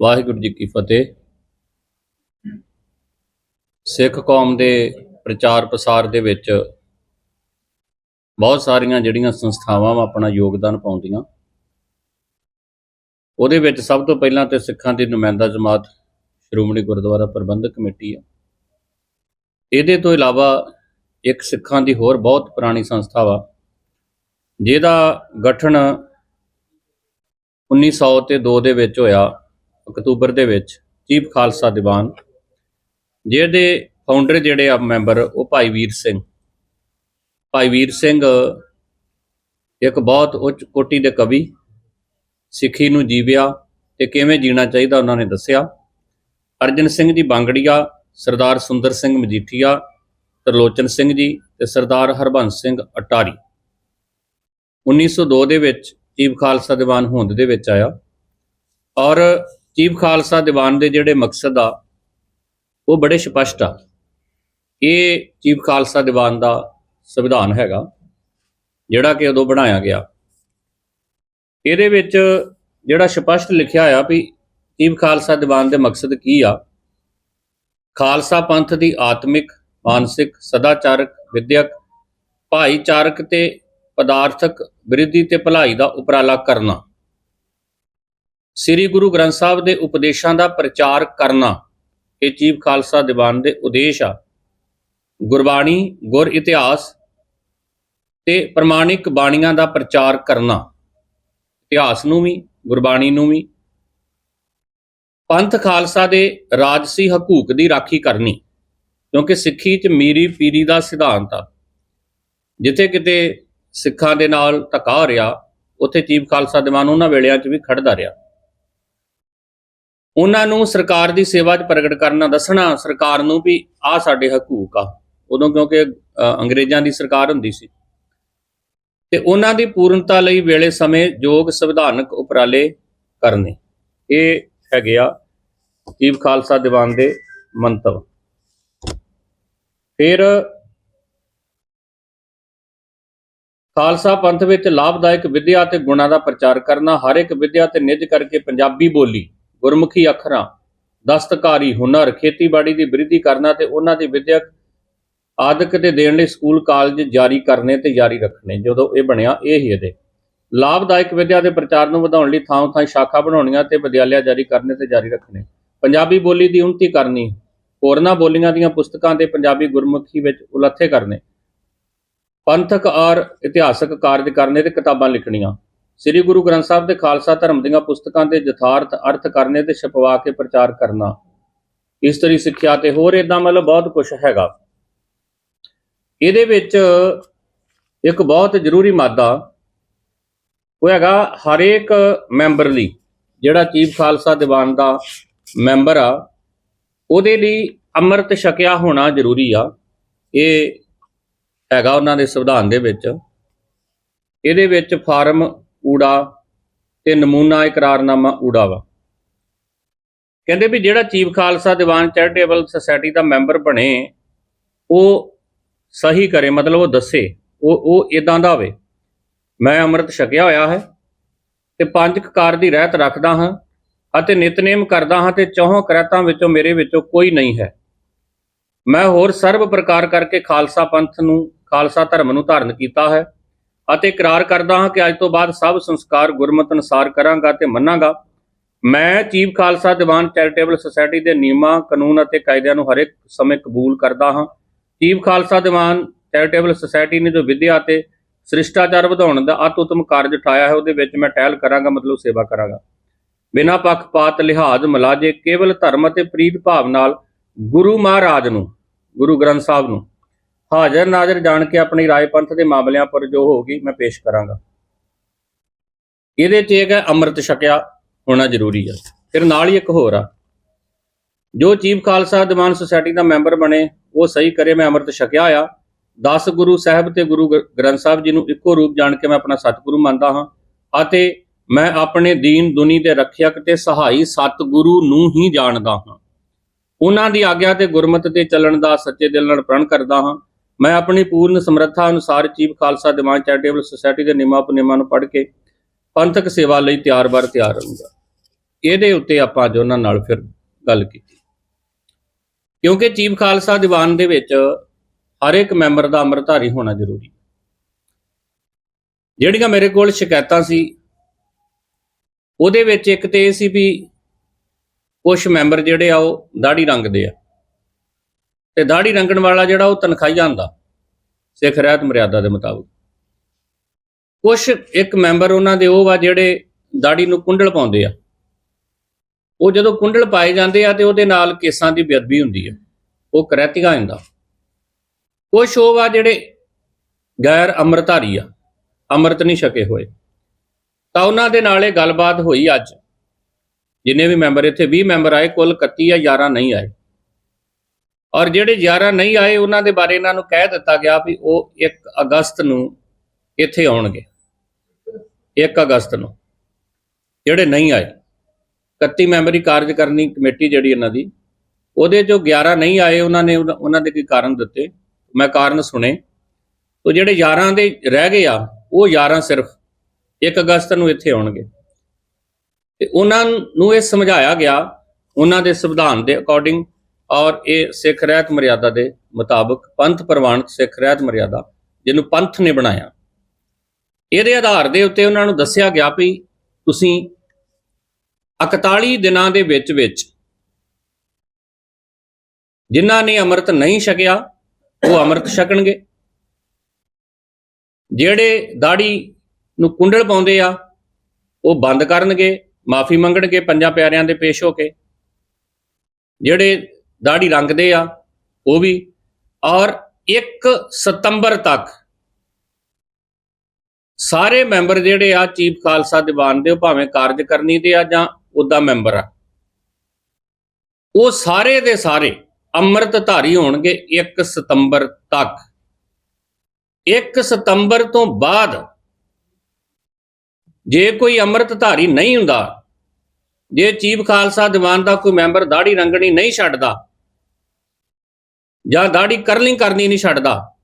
ਵਾਹਿਗੁਰੂ ਜੀ ਕੀ ਫਤਿਹ। ਸਿੱਖ ਕੌਮ ਦੇ ਪ੍ਰਚਾਰ ਪ੍ਰਸਾਰ ਦੇ ਵਿੱਚ ਬਹੁਤ ਸਾਰੀਆਂ ਜਿਹੜੀਆਂ ਸੰਸਥਾਵਾਂ ਵਾ ਆਪਣਾ ਯੋਗਦਾਨ ਪਾਉਂਦੀਆਂ। ਉਹਦੇ ਵਿੱਚ ਸਭ ਤੋਂ ਪਹਿਲਾਂ ਤੇ ਸਿੱਖਾਂ ਦੀ ਨੁਮਾਇੰਦਾ ਜਮਾਤ ਸ਼੍ਰੋਮਣੀ ਗੁਰਦੁਆਰਾ ਪ੍ਰਬੰਧਕ ਕਮੇਟੀ ਆ। ਇਹਦੇ ਤੋਂ ਇਲਾਵਾ ਇੱਕ ਸਿੱਖਾਂ ਦੀ ਹੋਰ ਬਹੁਤ ਪੁਰਾਣੀ ਸੰਸਥਾ ਵਾ, ਜਿਹਦਾ ਗਠਨ 1900 ਤੇ 2 ਦੇ ਵਿੱਚ ਹੋਇਆ। ਅਕਤੂਬਰ ਦੇ ਵਿੱਚ ਚੀਫ ਖਾਲਸਾ ਦੀਵਾਨ, ਜਿਹਦੇ ਫਾਊਂਡਰ ਜਿਹੜੇ ਆ ਮੈਂਬਰ ਉਹ ਭਾਈ ਵੀਰ ਸਿੰਘ। ਭਾਈ ਵੀਰ ਸਿੰਘ ਇੱਕ ਬਹੁਤ ਉੱਚ ਕੋਟੀ ਦੇ ਕਵੀ, ਸਿੱਖੀ ਨੂੰ ਜੀਵਿਆ ਤੇ ਕਿਵੇਂ ਜੀਣਾ ਚਾਹੀਦਾ ਉਹਨਾਂ ਨੇ ਦੱਸਿਆ। ਅਰਜਨ ਸਿੰਘ ਜੀ ਬਾਂਗੜੀਆ, ਸਰਦਾਰ ਸੁੰਦਰ ਸਿੰਘ ਮਜੀਠੀਆ, ਤਰਲੋਚਨ ਸਿੰਘ ਜੀ ਤੇ ਸਰਦਾਰ ਹਰਬੰਸ ਸਿੰਘ ਅਟਾਰੀ। 1902 ਦੇ ਵਿੱਚ ਚੀਫ ਖਾਲਸਾ ਦੀਵਾਨ ਹੋਂਦ ਦੇ ਵਿੱਚ ਆਇਆ ਔਰ ਚੀਫ ਖਾਲਸਾ ਦੀਵਾਨ ਦੇ ਜਿਹੜੇ ਮਕਸਦ ਆ, ਉਹ ਬੜੇ ਸਪਸ਼ਟ ਆ। ਇਹ ਚੀਫ ਖਾਲਸਾ ਦੀਵਾਨ ਦਾ ਸੰਵਿਧਾਨ ਹੈਗਾ, ਜਿਹੜਾ ਕਿ ਉਦੋਂ ਬਣਾਇਆ ਗਿਆ। ਇਹਦੇ ਵਿੱਚ ਜਿਹੜਾ ਸਪਸ਼ਟ ਲਿਖਿਆ ਆ ਵੀ ਚੀਫ ਖਾਲਸਾ ਦੀਵਾਨ ਦੇ ਮਕਸਦ ਕੀ ਆ, ਖਾਲਸਾ ਪੰਥ ਦੀ ਆਤਮਿਕ, ਮਾਨਸਿਕ, ਸਦਾਚਾਰਕ, ਵਿਦਿਅਕ, ਭਾਈਚਾਰਕ ਤੇ ਪਦਾਰਥਕ ਬ੍ਰਿਧੀ ਤੇ ਭਲਾਈ ਦਾ ਉਪਰਾਲਾ ਕਰਨਾ। ਸ੍ਰੀ ਗੁਰੂ ਗ੍ਰੰਥ ਸਾਹਿਬ ਦੇ ਉਪਦੇਸ਼ਾਂ ਦਾ ਪ੍ਰਚਾਰ ਕਰਨਾ ਇਹ ਚੀਫ ਖਾਲਸਾ ਦੀਵਾਨ ਦੇ ਉਦੇਸ਼ ਆ। ਗੁਰਬਾਣੀ, ਗੁਰ ਇਤਿਹਾਸ ਤੇ ਪ੍ਰਮਾਣਿਕ ਬਾਣੀਆਂ ਦਾ ਪ੍ਰਚਾਰ ਕਰਨਾ। ਇਤਿਹਾਸ ਨੂੰ ਵੀ, ਗੁਰਬਾਣੀ ਨੂੰ ਵੀ। ਪੰਥ ਖਾਲਸਾ ਦੇ ਰਾਜਸੀ ਹਕੂਕ ਦੀ ਰਾਖੀ ਕਰਨੀ, ਕਿਉਂਕਿ ਸਿੱਖੀ 'ਚ ਮੀਰੀ ਪੀਰੀ ਦਾ ਸਿਧਾਂਤ ਆ। ਜਿੱਥੇ ਕਿਤੇ ਸਿੱਖਾਂ ਦੇ ਨਾਲ ਧੱਕਾ ਹੋ ਰਿਹਾ, ਉੱਥੇ ਚੀਫ ਖਾਲਸਾ ਦੀਵਾਨ ਉਹਨਾਂ ਵੇਲਿਆਂ 'ਚ ਵੀ ਖੜਦਾ ਰਿਹਾ। ਉਹਨਾਂ ਨੂੰ ਸਰਕਾਰ ਦੀ ਸੇਵਾ 'ਚ ਪ੍ਰਗਟ ਕਰਨਾ ਦੱਸਣਾ ਸਰਕਾਰ ਨੂੰ ਵੀ ਆਹ ਸਾਡੇ ਹਕੂਕ ਆ। ਉਦੋਂ ਕਿਉਂਕਿ ਅੰਗਰੇਜ਼ਾਂ ਦੀ ਸਰਕਾਰ ਹੁੰਦੀ ਸੀ। ਤੇ ਉਹਨਾਂ ਦੀ ਪੂਰਨਤਾ ਲਈ ਵੇਲੇ ਸਮੇਂ ਯੋਗ ਸੰਵਿਧਾਨਕ ਉਪਰਾਲੇ ਕਰਨੇ। ਇਹ ਹੈਗੇ ਆ ਚੀਫ ਖਾਲਸਾ ਦੀਵਾਨ ਦੇ ਮੰਤਵ। ਫਿਰ ਖਾਲਸਾ ਪੰਥ ਵਿੱਚ ਲਾਭਦਾਇਕ ਵਿਦਿਆ ਤੇ ਗੁਣਾਂ ਦਾ ਪ੍ਰਚਾਰ ਕਰਨਾ, ਹਰ ਇੱਕ ਵਿਦਿਆ ਤੇ ਨਿੱਜ ਕਰਕੇ ਪੰਜਾਬੀ ਬੋਲੀ ਗੁਰਮੁਖੀ ਅੱਖਰਾਂ, ਦਸਤਕਾਰੀ ਹੁਨਰ, ਖੇਤੀਬਾੜੀ ਦੀ ਬ੍ਰਿਧੀ ਕਰਨਾ ਤੇ ਉਹਨਾਂ ਦੀ ਵਿਦਿਅਕ ਆਦਿਕ ਤੇ ਦੇਣ ਲਈ ਸਕੂਲ, ਕਾਲਜ ਜਾਰੀ ਕਰਨੇ ਤੇ ਜਾਰੀ ਰੱਖਣੇ, ਜਦੋਂ ਇਹ ਬਣਿਆ ਇਹ ਹੀ ਇਹਦੇ। ਲਾਭਦਾਇਕ ਵਿਦਿਆ ਦੇ ਪ੍ਰਚਾਰ ਨੂੰ ਵਧਾਉਣ ਲਈ ਥਾਂ ਥਾਂ ਸ਼ਾਖਾ ਬਣਾਉਣੀਆਂ ਤੇ ਵਿਦਿਆਲਿਆ ਜਾਰੀ ਕਰਨੇ ਤੇ ਜਾਰੀ ਰੱਖਣੇ। ਪੰਜਾਬੀ ਬੋਲੀ ਦੀ ਉન્નਤੀ ਕਰਨੀ, ਹੋਰਨਾਂ ਬੋਲੀਆਂ ਦੀਆਂ ਪੁਸਤਕਾਂ ਦੇ ਪੰਜਾਬੀ ਗੁਰਮੁਖੀ ਵਿੱਚ ਉਲੱਥੇ ਕਰਨੇ, ਪੰਥਕ ਔਰ ਇਤਿਹਾਸਕ ਕਾਰਜ ਕਰਨੇ ਤੇ ਕਿਤਾਬਾਂ ਲਿਖਣੀਆਂ। ਸ੍ਰੀ ਗੁਰੂ ਗ੍ਰੰਥ ਸਾਹਿਬ ਦੇ ਖਾਲਸਾ ਧਰਮ ਦੀਆਂ ਪੁਸਤਕਾਂ ਦੇ ਯਥਾਰਥ ਅਰਥ ਕਰਨੇ ਤੇ ਛਪਵਾ ਕੇ ਪ੍ਰਚਾਰ ਕਰਨਾ। ਇਸਤਰੀ ਸਿੱਖਿਆ ਤੇ ਹੋਰ ਇਦਾਂ ਮਤਲਬ ਬਹੁਤ ਕੁਝ ਹੈਗਾ। ਇਹਦੇ ਵਿੱਚ ਇੱਕ ਬਹੁਤ ਜ਼ਰੂਰੀ ਮਾਦਾ, ਉਹ ਹੈਗਾ ਹਰੇਕ ਮੈਂਬਰ ਲਈ, ਜਿਹੜਾ ਚੀਫ ਖਾਲਸਾ ਦੀਵਾਨ ਦਾ ਮੈਂਬਰ ਆ, ਉਹਦੇ ਲਈ ਅੰਮ੍ਰਿਤ ਛਕਿਆ ਹੋਣਾ ਜ਼ਰੂਰੀ ਆ। ਇਹ ਹੈਗਾ ਉਹਨਾਂ ਦੇ ਸੰਵਿਧਾਨ ਦੇ ਵਿੱਚ। ਇਹਦੇ ਵਿੱਚ ਫਾਰਮ ਊੜਾ ਤੇ ਨਮੂਨਾ ਇਕਰਾਰਨਾਮਾ ਊੜਾ ਵਾ। ਕਹਿੰਦੇ ਵੀ ਜਿਹੜਾ chief Khalsa Diwan charitable society ਦਾ ਮੈਂਬਰ ਬਣੇ, ਉਹ ਸਹੀ ਕਰੇ, ਮਤਲਬ ਉਹ ਦੱਸੇ, ਉਹ ਉਹ ਇਦਾਂ ਦਾ ਹੋਵੇ ਮੈਂ ਅੰਮ੍ਰਿਤ ਛਕਿਆ ਹੋਇਆ ਹੈ ਤੇ ਪੰਜ ਕਕਾਰ ਦੀ ਰਹਿਤ ਰੱਖਦਾ ਹਾਂ ਅਤੇ ਨਿਤਨੇਮ ਕਰਦਾ ਹਾਂ ਤੇ ਚੌਹਾਂ ਕਰਤਾਂ ਵਿੱਚੋਂ ਮੇਰੇ ਵਿੱਚੋਂ ਕੋਈ ਨਹੀਂ ਹੈ। ਮੈਂ ਹੋਰ ਸਰਬ ਪ੍ਰਕਾਰ ਕਰਕੇ ਖਾਲਸਾ ਪੰਥ ਨੂੰ, ਖਾਲਸਾ ਧਰਮ ਨੂੰ ਧਾਰਨ ਕੀਤਾ ਹੈ। ਅਤੇ ਇਕਰਾਰ ਕਰਦਾ ਹਾਂ ਕਿ ਅੱਜ ਤੋਂ ਬਾਅਦ ਸਭ ਸੰਸਕਾਰ ਗੁਰਮਤਿ ਅਨੁਸਾਰ ਕਰਾਂਗਾ ਤੇ ਮੰਨਾਂਗਾ। ਮੈਂ chief Khalsa Diwan charitable society ਦੇ ਨਿਯਮਾਂ, ਕਾਨੂੰਨ ਅਤੇ ਕਾਇਦਿਆਂ ਨੂੰ ਹਰ ਇੱਕ ਸਮੇਂ ਕਬੂਲ ਕਰਦਾ ਹਾਂ। Chief Khalsa Diwan charitable society ਨੇ ਜੋ ਵਿਦਿਆ ਅਤੇ ਸ੍ਰਿਸ਼ਟਾਚਾਰ ਵਧਾਉਣ ਦਾ ਅਤ ਉਤਮ ਕਾਰਜ ਉਠਾਇਆ ਹੈ, ਉਹਦੇ ਵਿੱਚ ਮੈਂ ਟਹਿਲ ਕਰਾਂਗਾ, ਮਤਲਬ ਸੇਵਾ ਕਰਾਂਗਾ। ਬਿਨਾਂ ਪੱਖਪਾਤ, ਲਿਹਾਜ਼, ਮਲਾਜੇ, ਕੇਵਲ ਧਰਮ ਅਤੇ ਪ੍ਰੀਤ ਭਾਵ ਨਾਲ ਗੁਰੂ ਮਹਾਰਾਜ ਨੂੰ, ਗੁਰੂ ਗ੍ਰੰਥ ਸਾਹਿਬ ਨੂੰ ਹਾਜ਼ਰ ਨਾਜ਼ਰ ਜਾਣ ਕੇ ਆਪਣੀ ਰਾਏ ਪੰਥ ਦੇ ਮਾਮਲਿਆਂ ਪਰ ਜੋ ਹੋਗੀ ਮੈਂ ਪੇਸ਼ ਕਰਾਂਗਾ। ਇਹਦੇ 'ਚ ਇਹ ਹੈ ਅੰਮ੍ਰਿਤ ਛਕਿਆ ਹੋਣਾ ਜ਼ਰੂਰੀ ਆ। ਫਿਰ ਨਾਲ ਹੀ ਇੱਕ ਹੋਰ ਆ। ਜੋ ਚੀਫ ਖਾਲਸਾ ਦੀਵਾਨ ਸੁਸਾਇਟੀ ਦਾ ਮੈਂਬਰ ਬਣੇ, ਉਹ ਸਹੀ ਕਰੇ ਮੈਂ ਅੰਮ੍ਰਿਤ ਛਕਿਆ ਆ। 10 ਗੁਰੂ ਸਾਹਿਬ ਤੇ ਗੁਰੂ ਗ੍ਰ- ਗ੍ਰੰਥ ਸਾਹਿਬ ਜੀ ਨੂੰ ਇੱਕੋ ਰੂਪ ਜਾਣ ਕੇ ਮੈਂ ਆਪਣਾ ਸਤਿਗੁਰੂ ਮੰਨਦਾ ਹਾਂ ਅਤੇ ਮੈਂ ਆਪਣੇ ਦੀਨ ਦੁਨੀ ਦੇ ਰੱਖਿਅਕ ਤੇ ਸਹਾਈ ਸਤਿਗੁਰੂ ਨੂੰ ਹੀ ਜਾਣਦਾ ਹਾਂ। ਉਹਨਾਂ ਦੀ ਆਗਿਆ ਤੇ ਗੁਰਮਤ ਤੇ ਚੱਲਣ ਦਾ ਸੱਚੇ ਦਿਲ ਨਾਲ ਪ੍ਰਣ ਕਰਦਾ ਹਾਂ। ਮੈਂ ਆਪਣੀ ਪੂਰਨ ਸਮਰੱਥਾ ਅਨੁਸਾਰ chief Khalsa Diwan charitable society ਦੇ ਨਿਯਮਾਂ ਉਪਨਿਯਮਾਂ ਨੂੰ ਪੜ੍ਹ ਕੇ ਪੰਥਕ ਸੇਵਾ ਲਈ ਤਿਆਰ ਬਰ ਤਿਆਰ ਰਹੂੰਗਾ ਇਹਦੇ ਉੱਤੇ ਆਪਾਂ ਅੱਜ ਉਹਨਾਂ ਨਾਲ ਫਿਰ ਗੱਲ ਕੀਤੀ। ਕਿਉਂਕਿ ਚੀਫ ਖਾਲਸਾ ਦੀਵਾਨ ਦੇ ਵਿੱਚ ਹਰ ਇੱਕ ਮੈਂਬਰ ਦਾ ਅੰਮ੍ਰਿਤਧਾਰੀ ਹੋਣਾ ਜ਼ਰੂਰੀ ਜਿਹੜੀਆਂ ਮੇਰੇ ਕੋਲ ਸ਼ਿਕਾਇਤਾਂ ਸੀ, ਉਹਦੇ ਵਿੱਚ ਇੱਕ ਤੇ ਇਹ ਸੀ ਵੀ ਕੁਝ ਮੈਂਬਰ ਜਿਹੜੇ ਆ ਉਹ ਦਾੜੀ ਰੰਗਦੇ ਆ। ਤੇ ਦਾੜੀ ਰੰਗਣ ਵਾਲਾ ਜਿਹੜਾ ਉਹ ਤਨਖਾਹੀਆ ਹੁੰਦਾ, ਸਿੱਖ ਰਹਿਤ ਮਰਿਆਦਾ ਦੇ ਮੁਤਾਬਕ। ਕੁਝ ਇੱਕ ਮੈਂਬਰ ਉਹਨਾਂ ਦੇ ਉਹ ਵਾ ਜਿਹੜੇ ਦਾੜੀ ਨੂੰ ਕੁੰਡਲ ਪਾਉਂਦੇ ਆ। ਉਹ ਜਦੋਂ ਕੁੰਡਲ ਪਾਏ ਜਾਂਦੇ ਆ ਤੇ ਉਹਦੇ ਨਾਲ ਕੇਸਾਂ ਦੀ ਬੇਅਦਬੀ ਹੁੰਦੀ ਆ। ਉਹ ਕਰੈਤੀਆਂ ਹੁੰਦਾ। ਕੁਝ ਉਹ ਵਾ ਜਿਹੜੇ ਗੈਰ ਅੰਮ੍ਰਿਤਧਾਰੀ ਆ, ਅੰਮ੍ਰਿਤ ਨਹੀਂ ਛਕੇ ਹੋਏ। ਤਾਂ ਉਹਨਾਂ ਦੇ ਨਾਲ ਇਹ ਗੱਲਬਾਤ ਹੋਈ ਅੱਜ। ਜਿੰਨੇ ਵੀ ਮੈਂਬਰ ਇੱਥੇ 20 ਮੈਂਬਰ ਆਏ, ਕੁੱਲ 31 ਜਾਂ 11 ਨਹੀਂ ਆਏ। ਔਰ ਜਿਹੜੇ 11 ਨਹੀਂ ਆਏ, ਉਹਨਾਂ ਦੇ ਬਾਰੇ ਇਹਨਾਂ ਨੂੰ ਕਹਿ ਦਿੱਤਾ ਗਿਆ ਵੀ ਉਹ 1 ਅਗਸਤ ਨੂੰ ਇੱਥੇ ਆਉਣਗੇ। 1 ਅਗਸਤ ਨੂੰ। ਜਿਹੜੇ ਨਹੀਂ ਆਏ। 31 ਮੈਂਬਰੀ ਕਾਰਜ ਕਰਨੀ ਕਮੇਟੀ ਜਿਹੜੀ ਇਹਨਾਂ ਦੀ, ਉਹਦੇ ਜੋ 11 ਨਹੀਂ ਆਏ, ਉਹਨਾਂ ਨੇ ਉਹਨਾਂ ਉਹਨਾਂ ਦੇ ਕੀ ਕਾਰਨ ਦਿੱਤੇ। ਮੈਂ ਕਾਰਨ ਸੁਣੇ। ਤੋ ਜਿਹੜੇ 11 ਦੇ ਰਹਿ ਗਏ ਆ, ਉਹ 11 ਸਿਰਫ 1 ਅਗਸਤ ਨੂੰ ਇੱਥੇ ਆਉਣਗੇ। ਤੇ ਉਹਨਾਂ ਨੂੰ ਇਹ ਸਮਝਾਇਆ ਗਿਆ, ਉਹਨਾਂ ਦੇ ਸੰਵਿਧਾਨ ਦੇ ਅਕੋਰਡਿੰਗ ਔਰ ਇਹ ਸਿੱਖ ਰਹਿਤ ਮਰਿਆਦਾ ਦੇ ਮੁਤਾਬਕ ਪੰਥ ਪ੍ਰਵਾਨਿਤ ਸਿੱਖ ਰਹਿਤ ਮਰਿਆਦਾ, ਜਿਹਨੂੰ ਪੰਥ ਨੇ ਬਣਾਇਆ। ਇਹਦੇ ਆਧਾਰ ਦੇ ਉੱਤੇ ਉਹਨਾਂ ਨੂੰ ਦੱਸਿਆ ਗਿਆ ਵੀ ਤੁਸੀਂ 41 ਦਿਨਾਂ ਦੇ ਵਿੱਚ ਵਿੱਚ ਜਿਨ੍ਹਾਂ ਨੇ ਅੰਮ੍ਰਿਤ ਨਹੀਂ ਛਕਿਆ, ਉਹ ਅੰਮ੍ਰਿਤ ਛਕਣਗੇ। ਜਿਹੜੇ ਦਾੜੀ ਨੂੰ ਕੁੰਡਲ ਪਾਉਂਦੇ ਆ, ਉਹ ਬੰਦ ਕਰਨਗੇ, ਮਾਫੀ ਮੰਗਣਗੇ ਪੰਜਾਂ ਪਿਆਰਿਆਂ ਦੇ ਪੇਸ਼ ਹੋ ਕੇ। ਜਿਹੜੇ ਦਾੜੀ ਰੰਗਦੇ ਆ, ਉਹ ਵੀ। ਔਰ 1 ਸਤੰਬਰ ਤੱਕ ਸਾਰੇ ਮੈਂਬਰ ਜਿਹੜੇ ਆ, ਚੀਫ ਖਾਲਸਾ ਦੀਵਾਨ ਦੇ ਉਹ ਭਾਵੇਂ ਕਾਰਜਕਰਨੀ ਦੇ ਆ ਜਾਂ ਉਹਦਾ ਮੈਂਬਰ ਆ, ਉਹ ਸਾਰੇ ਦੇ ਸਾਰੇ ਅੰਮ੍ਰਿਤ ਧਾਰੀ ਹੋਣਗੇ 1 ਸਤੰਬਰ ਤੱਕ। 1 ਸਤੰਬਰ ਤੋਂ ਬਾਅਦ ਜੇ ਕੋਈ ਅੰਮ੍ਰਿਤ ਧਾਰੀ ਨਹੀਂ ਹੁੰਦਾ, ਜੇ ਚੀਫ ਖਾਲਸਾ ਦੀਵਾਨ ਦਾ ਕੋਈ ਮੈਂਬਰ ਦਾੜੀ ਰੰਗਣੀ ਨਹੀਂ ਛੱਡਦਾ ਜਾਂ ਗਾੜੀ ਕਰਲਿੰਗ ਕਰਨੀ ਨਹੀਂ ਛੱਡਦਾ,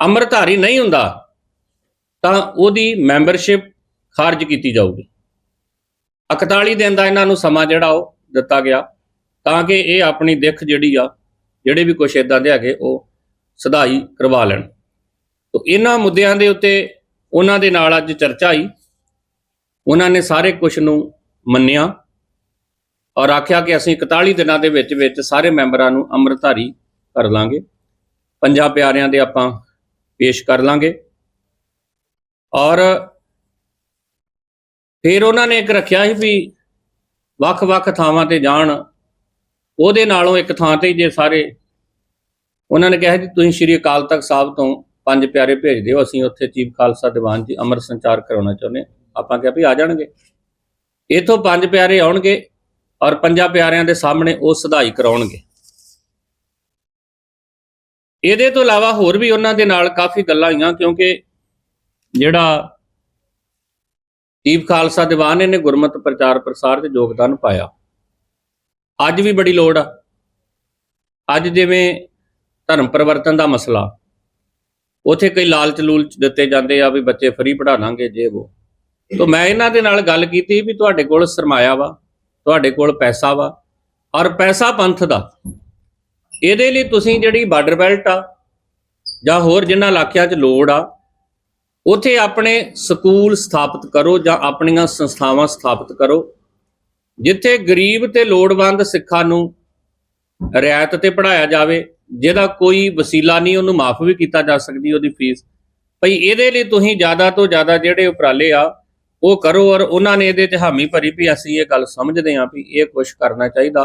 ਅੰਮ੍ਰਿਤਧਾਰੀ ਨਹੀਂ ਹੁੰਦਾ, ਤਾਂ ਉਹਦੀ ਮੈਂਬਰਸ਼ਿਪ ਖਾਰਜ ਕੀਤੀ ਜਾਊਗੀ। 41 ਦਿਨ ਦਾ ਇਹਨਾਂ ਨੂੰ ਸਮਾਂ ਜਿਹੜਾ ਉਹ ਦਿੱਤਾ ਗਿਆ, ਤਾਂ ਕਿ ਇਹ ਆਪਣੀ ਦਿੱਖ ਜਿਹੜੀ ਆ, ਜਿਹੜੇ ਵੀ ਕੁਛ ਇਦਾਂ ਦੇ ਹੈਗੇ, ਉਹ ਸਧਾਈ ਕਰਵਾ ਲੈਣ। ਤੋ ਇਹਨਾਂ ਮੁੱਦਿਆਂ ਦੇ ਉੱਤੇ ਉਹਨਾਂ ਦੇ ਨਾਲ ਅੱਜ ਚਰਚਾ ਆਈ। ਉਹਨਾਂ ਨੇ ਸਾਰੇ ਕੁਝ ਨੂੰ ਮੰਨਿਆ। ਔਰ ਆਖਿਆ ਕਿ ਅਸੀਂ 41 ਦਿਨਾਂ ਦੇ ਵਿੱਚ ਵਿੱਚ ਸਾਰੇ ਮੈਂਬਰਾਂ ਨੂੰ ਅੰਮ੍ਰਿਤਧਾਰੀ ਕਰ ਲਾਂਗੇ। ਪੰਜਾਂ ਪਿਆਰਿਆਂ ਦੇ ਆਪਾਂ ਪੇਸ਼ ਕਰ ਲਾਂਗੇ। ਔਰ ਫਿਰ ਉਹਨਾਂ ਨੇ ਇੱਕ ਰੱਖਿਆ ਸੀ ਵੀ ਵੱਖ-ਵੱਖ ਥਾਵਾਂ ਤੇ ਜਾਣ। ਉਹਦੇ ਨਾਲੋਂ ਇੱਕ ਥਾਂ ਤੇ ਹੀ ਜੇ ਸਾਰੇ। ਉਹਨਾਂ ਨੇ ਕਿਹਾ ਜੀ ਤੁਸੀਂ ਸ਼੍ਰੀ ਅਕਾਲ ਤਖਤ ਸਾਹਿਬ ਤੋਂ ਪੰਜ ਪਿਆਰੇ ਭੇਜ ਦਿਓ, ਅਸੀਂ ਉੱਥੇ ਚੀਫ ਖਾਲਸਾ ਦੀਵਾਨ ਜੀ ਅੰਮ੍ਰਿਤ ਸੰਚਾਰ ਕਰਾਉਣਾ ਚਾਹੁੰਦੇ ਹਾਂ। ਆਪਾਂ ਕਿਹਾ ਵੀ ਆ ਜਾਣਗੇ। ਇਥੋਂ ਪੰਜ ਪਿਆਰੇ ਆਉਣਗੇ। ਔਰ ਪੰਜਾਂ ਪਿਆਰਿਆਂ ਦੇ ਸਾਹਮਣੇ ਉਹ ਸਦਾਈ ਕਰਾਉਣਗੇ। ਇਹਦੇ ਤੋਂ ਇਲਾਵਾ ਹੋਰ ਵੀ ਉਹਨਾਂ ਦੇ ਨਾਲ ਕਾਫੀ ਗੱਲਾਂ ਹੋਈਆਂ, ਕਿਉਂਕਿ ਜਿਹੜਾ ਚੀਫ ਖਾਲਸਾ ਦੀਵਾਨ ਇਹਨੇ ਗੁਰਮਤ ਪ੍ਰਚਾਰ ਪ੍ਰਸਾਰ ਤੇ ਯੋਗਦਾਨ ਪਾਇਆ। ਅੱਜ ਵੀ ਬੜੀ ਲੋੜ ਆ। ਅੱਜ ਜਿਵੇਂ ਧਰਮ ਪਰਿਵਰਤਨ ਦਾ ਮਸਲਾ, ਉਥੇ ਕਈ ਲਾਲਚ ਲੂਲਚ ਦਿੱਤੇ ਜਾਂਦੇ ਆ ਵੀ ਬੱਚੇ ਫਰੀ ਪੜ੍ਹਾ ਲਾਂਗੇ ਜੇ ਉਹ ਤੋਂ ਮੈਂ ਇਹਨਾਂ ਦੇ ਨਾਲ ਗੱਲ ਕੀਤੀ ਵੀ ਤੁਹਾਡੇ ਕੋਲ ਸਰਮਾਇਆ ਵਾ। ਤੁਹਾਡੇ ਕੋਲ ਪੈਸਾ ਵਾ, ਔਰ ਪੈਸਾ ਪੰਥ ਦਾ। ਇਹਦੇ ਲਈ ਤੁਸੀਂ ਜਿਹੜੀ ਬਾਰਡਰ ਬੈਲਟ ਆ, ਜਾਂ ਹੋਰ ਜਿਨ੍ਹਾਂ ਇਲਾਕਿਆਂ 'ਚ ਲੋੜ ਆ, ਉਥੇ ਆਪਣੇ ਸਕੂਲ ਸਥਾਪਿਤ ਕਰੋ ਜਾਂ ਆਪਣੀਆਂ ਸੰਸਥਾਵਾਂ ਸਥਾਪਿਤ ਕਰੋ, ਜਿੱਥੇ ਗਰੀਬ ਤੇ ਲੋੜਵੰਦ ਸਿੱਖਾਂ ਨੂੰ ਰਿਆਇਤ ਤੇ ਪੜਾਇਆ ਜਾਵੇ, ਜਿਹਦਾ ਕੋਈ ਵਸੀਲਾ ਨਹੀਂ, ਉਹਨੂੰ ਮਾਫ ਵੀ ਕੀਤਾ ਜਾ ਸਕਦੀ, ਉਹਦੀ ਫੀਸ। ਭਈ ਇਹਦੇ ਲਈ ਤੁਸੀਂ ਜ਼ਿਆਦਾ ਤੋਂ ਜ਼ਿਆਦਾ ਜਿਹੜੇ ਉਪਰਾਲੇ ਆ ਉਹ ਕਰੋ ਔਰ ਉਹਨਾਂ ਨੇ ਇਹਦੇ 'ਚ ਹਾਮੀ ਭਰੀ ਵੀ ਅਸੀਂ ਇਹ ਗੱਲ ਸਮਝਦੇ ਹਾਂ ਵੀ ਇਹ ਕੁਝ ਕਰਨਾ ਚਾਹੀਦਾ।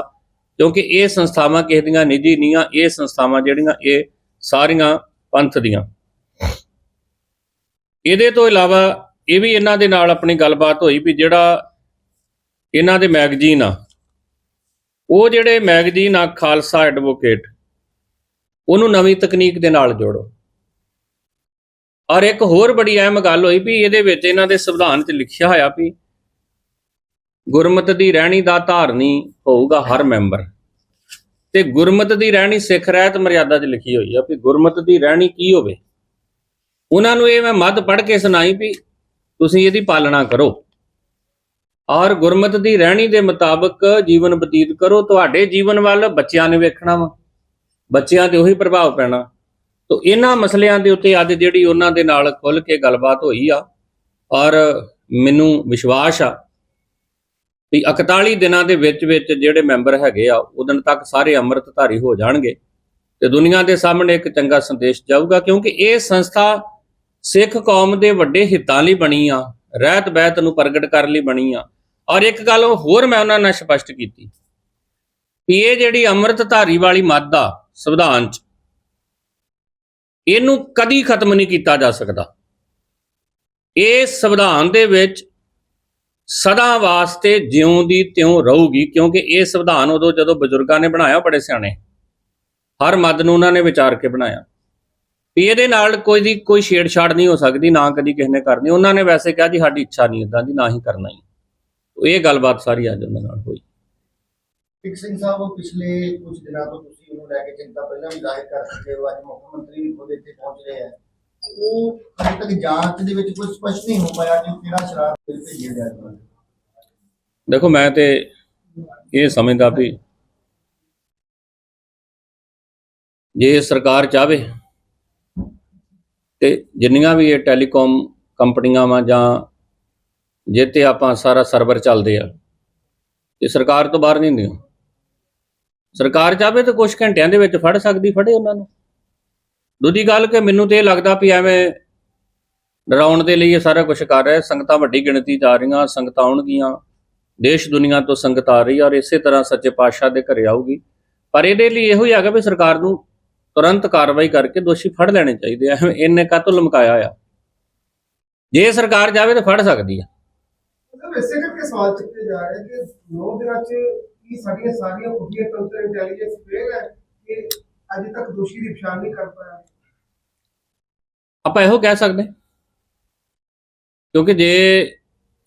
ਕਿਉਂਕਿ ਇਹ ਸੰਸਥਾਵਾਂ ਕਿਸੇ ਦੀਆਂ ਨਿੱਜੀ ਨਹੀਂ ਆ ਇਹ ਸੰਸਥਾਵਾਂ ਜਿਹੜੀਆਂ ਇਹ ਸਾਰੀਆਂ ਪੰਥ ਦੀਆਂ। ਇਹਦੇ ਤੋਂ ਇਲਾਵਾ ਇਹ ਵੀ ਇਹਨਾਂ ਦੇ ਨਾਲ ਆਪਣੀ ਗੱਲਬਾਤ ਹੋਈ ਵੀ ਜਿਹੜਾ ਇਹਨਾਂ ਦੇ ਮੈਗਜ਼ੀਨ ਆ, ਉਹ ਜਿਹੜੇ ਮੈਗਜ਼ੀਨ ਆ ਖਾਲਸਾ ਐਡਵੋਕੇਟ, ਉਹਨੂੰ ਨਵੀਂ ਤਕਨੀਕ ਦੇ ਨਾਲ ਜੋੜੋ। ਔਰ ਇੱਕ ਹੋਰ ਬੜੀ ਅਹਿਮ ਗੱਲ ਹੋਈ ਵੀ ਇਹਦੇ ਵਿੱਚ ਇਹਨਾਂ ਦੇ ਸੰਵਿਧਾਨ 'ਚ ਲਿਖਿਆ ਹੋਇਆ ਵੀ ਗੁਰਮਤ ਦੀ ਰਹਿਣੀ ਦਾ ਧਾਰਨੀ ਹੋਊਗਾ ਹਰ ਮੈਂਬਰ। ਤੇ ਗੁਰਮਤ ਦੀ ਰਹਿਣੀ ਸਿੱਖ ਰਹਿਤ ਮਰਿਆਦਾ 'ਚ ਲਿਖੀ ਹੋਈ ਆ ਵੀ ਗੁਰਮਤ ਦੀ ਰਹਿਣੀ ਕੀ ਹੋਵੇ। ਉਹਨਾਂ ਨੂੰ ਇਹ ਮੈਂ ਮੱਧ ਪੜ੍ਹ ਕੇ ਸੁਣਾਈ ਵੀ ਤੁਸੀਂ ਇਹਦੀ ਪਾਲਣਾ ਕਰੋ। ਔਰ ਗੁਰਮਤ ਦੀ ਰਹਿਣੀ ਦੇ ਮੁਤਾਬਕ ਜੀਵਨ ਬਤੀਤ ਕਰੋ। ਤੁਹਾਡੇ ਜੀਵਨ ਵੱਲ ਬੱਚਿਆਂ ਨੇ ਵੇਖਣਾ ਵਾ। ਬੱਚਿਆਂ ਤੇ ਉਹੀ ਪ੍ਰਭਾਵ ਪੈਣਾ। ਤੋ ਇਹਨਾਂ ਮਸਲਿਆਂ ਦੇ ਉੱਤੇ ਅੱਜ ਜਿਹੜੀ ਉਹਨਾਂ ਦੇ ਨਾਲ ਖੁੱਲ ਕੇ ਗੱਲਬਾਤ ਹੋਈ ਆ, ਔਰ ਮੈਨੂੰ ਵਿਸ਼ਵਾਸ ਆ ਵੀ 41 ਦਿਨਾਂ ਦੇ ਵਿੱਚ ਵਿੱਚ ਜਿਹੜੇ ਮੈਂਬਰ ਹੈਗੇ ਆ ਉਦੋਂ ਤੱਕ ਸਾਰੇ ਅੰਮ੍ਰਿਤਧਾਰੀ ਹੋ ਜਾਣਗੇ ਤੇ ਦੁਨੀਆ ਦੇ ਸਾਹਮਣੇ ਇੱਕ ਚੰਗਾ ਸੰਦੇਸ਼ ਜਾਊਗਾ, ਕਿਉਂਕਿ ਇਹ ਸੰਸਥਾ ਸਿੱਖ ਕੌਮ ਦੇ ਵੱਡੇ ਹਿੱਤਾਂ ਲਈ ਬਣੀ ਆ, ਰਹਿਤ ਬਹਿਤ ਨੂੰ ਪ੍ਰਗਟ ਕਰਨ ਲਈ ਬਣੀ ਆ। ਔਰ ਇੱਕ ਗੱਲ ਹੋਰ ਮੈਂ ਉਹਨਾਂ ਨਾਲ ਸਪਸ਼ਟ ਕੀਤੀ ਕਿ ਇਹ ਜਿਹੜੀ ਅੰਮ੍ਰਿਤਧਾਰੀ ਵਾਲੀ ਮੱਦ ਆ, ਸੰਵਿਧਾਨ 'ਚ ਇਹਨੂੰ ਕਦੀ ਖਤਮ ਨਹੀਂ ਕੀਤਾ ਜਾ ਸਕਦਾ। ਇਹ ਸੰਵਿਧਾਨ ਦੇ ਵਿੱਚ ਸਦਾ ਵਾਸਤੇ ਜਿਉਂ ਦੀ ਤਿਉਂ ਰਹੂਗੀ, ਕਿਉਂਕਿ ਇਹ ਸੰਵਿਧਾਨ ਉਦੋਂ ਜਦੋਂ ਬਜ਼ੁਰਗਾਂ ਨੇ ਬਣਾਇਆ, ਬੜੇ ਸਿਆਣੇ। ਹਰ ਮੱਦ ਨੂੰ ਉਹਨਾਂ ਨੇ ਵਿਚਾਰ ਕੇ ਬਣਾਇਆ। ਵੀ ਇਹਦੇ ਨਾਲ ਕੋਈ ਦੀ ਕੋਈ ਛੇੜਛਾੜ ਨਹੀਂ ਹੋ ਸਕਦੀ, ਨਾ ਕਦੀ ਕਿਸੇ ਨੇ ਕਰਨੀ। ਉਹਨਾਂ ਨੇ ਵੈਸੇ ਕਿਹਾ ਜੀ, ਸਾਡੀ ਇੱਛਾ ਨਹੀਂ ਇਦਾਂ ਦੀ, ਨਾ ਹੀ ਕਰਨਾ ਹੀ। ਇਹ ਗੱਲਬਾਤ ਸਾਰੀ ਅੱਜ ਉਹਨਾਂ ਨਾਲ ਹੋਈ। ਸਿੰਘ ਸਾਹਿਬ, ਉਹ ਪਿਛਲੇ ਕੁਝ ਦਿਨਾਂ ਤੋਂ ਤੁਸੀਂ ਉਹਨੂੰ ਲੈ ਕੇ ਚਿੰਤਾ ਪਹਿਲਾਂ ਵੀ ਜ਼ਾਹਿਰ ਕਰ ਚੁੱਕੇ ਹੋ, ਅੱਜ ਮੁੱਖ ਮੰਤਰੀ ਵੀ ਖੁਦ ਇੱਥੇ ਪਹੁੰਚ ਰਹੇ ਆ। ਉਹ ਹਜੇ ਤੱਕ ਜਾਂਚ ਦੇ ਵਿੱਚ ਕੋਈ ਸਪਸ਼ਟ ਨਹੀਂ ਹੋ ਪਾਇਆ ਕਿ ਕਿਹੜਾ ਸ਼ਰਾਬ ਬਿੱਲ ਭੇਜਿਆ ਜਾ ਰਿਹਾ। ਦੇਖੋ, ਮੈਂ ਤੇ ਇਹ ਸਮਝਦਾ ਵੀ ਜੇ ਸਰਕਾਰ ਚਾਵੇ ਤੇ ਜਿੰਨੀਆਂ ਵੀ ਇਹ ਟੈਲੀਕਾਮ ਕੰਪਨੀਆਂ ਵਾ ਜਾਂ ਜੇ ਤੇ ਆਪਾਂ ਸਾਰਾ ਸਰਵਰ ਚੱਲਦੇ ਆ ਇਹ ਸਰਕਾਰ ਤੋਂ ਬਾਹਰ ਨਹੀਂ ਹੁੰਦੀਆਂ। ਸਰਕਾਰ ਚਾਵੇ ਤਾਂ ਕੁਝ ਘੰਟਿਆਂ ਦੇ ਵਿੱਚ ਫੜ ਸਕਦੀ, ਫੜੇ ਉਹਨਾਂ ਨੂੰ। ਦੂਜੀ ਗੱਲ ਕਿ ਮੈਨੂੰ ਤੇ ਇਹ ਲੱਗਦਾ ਵੀ ਐਵੇਂ ਡਰਾਉਣ ਦੇ ਲਈ ਇਹ ਸਾਰਾ ਕੁਝ ਕਰ ਰਿਹਾ ਸੰਗਤਾਂ ਵੱਡੀ ਗਿਣਤੀ 'ਚ ਆ ਰਹੀਆਂ, ਸੰਗਤਾਂ ਆਉਣਗੀਆਂ। ਦੇਸ਼ ਦੁਨੀਆ ਤੋਂ ਸੰਗਤ ਆ ਰਹੀ ਔਰ ਇਸੇ ਤਰ੍ਹਾਂ ਸੱਚੇ ਪਾਤਸ਼ਾਹ ਦੇ ਘਰੇ ਆਊਗੀ। ਪਰ ਇਹਦੇ ਲਈ ਇਹੋ ਹੀ ਹੈਗਾ ਵੀ ਸਰਕਾਰ ਨੂੰ ਤੁਰੰਤ ਕਾਰਵਾਈ ਕਰਕੇ ਦੋਸ਼ੀ ਫੜ ਲੈਣੇ ਚਾਹੀਦੇ ਆ। ਇਹਨੇ ਕਾਤੋਂ ਲਮਕਾਇਆ ਆ? ਜੇ ਸਰਕਾਰ ਜਾਵੇ ਤਾਂ ਫੜ ਸਕਦੀ ਆ। ਇਸੇ ਕਰਕੇ ਸਵਾਲ ਚੁੱਕੇ ਜਾ ਰਹੇ ਕਿ 9 ਦਿਨਾਂ ਚ ਕੀ ਸਾਡੀਆਂ ਸਾਰੀਆਂ ਖੁਫੀਆ ਤੰਤਰ ਇੰਟੈਲੀਜੈਂਸ ਫੇਲ ਹੈ ਕਿ ਅਜੇ ਤੱਕ ਦੋਸ਼ੀ ਦੀ ਪਛਾਣ ਨਹੀਂ ਕਰ ਪਾਇਆ। ਆਪਾਂ ਇਹੋ ਕਹਿ ਸਕਦੇ ਕਿਉਂਕਿ ਜੇ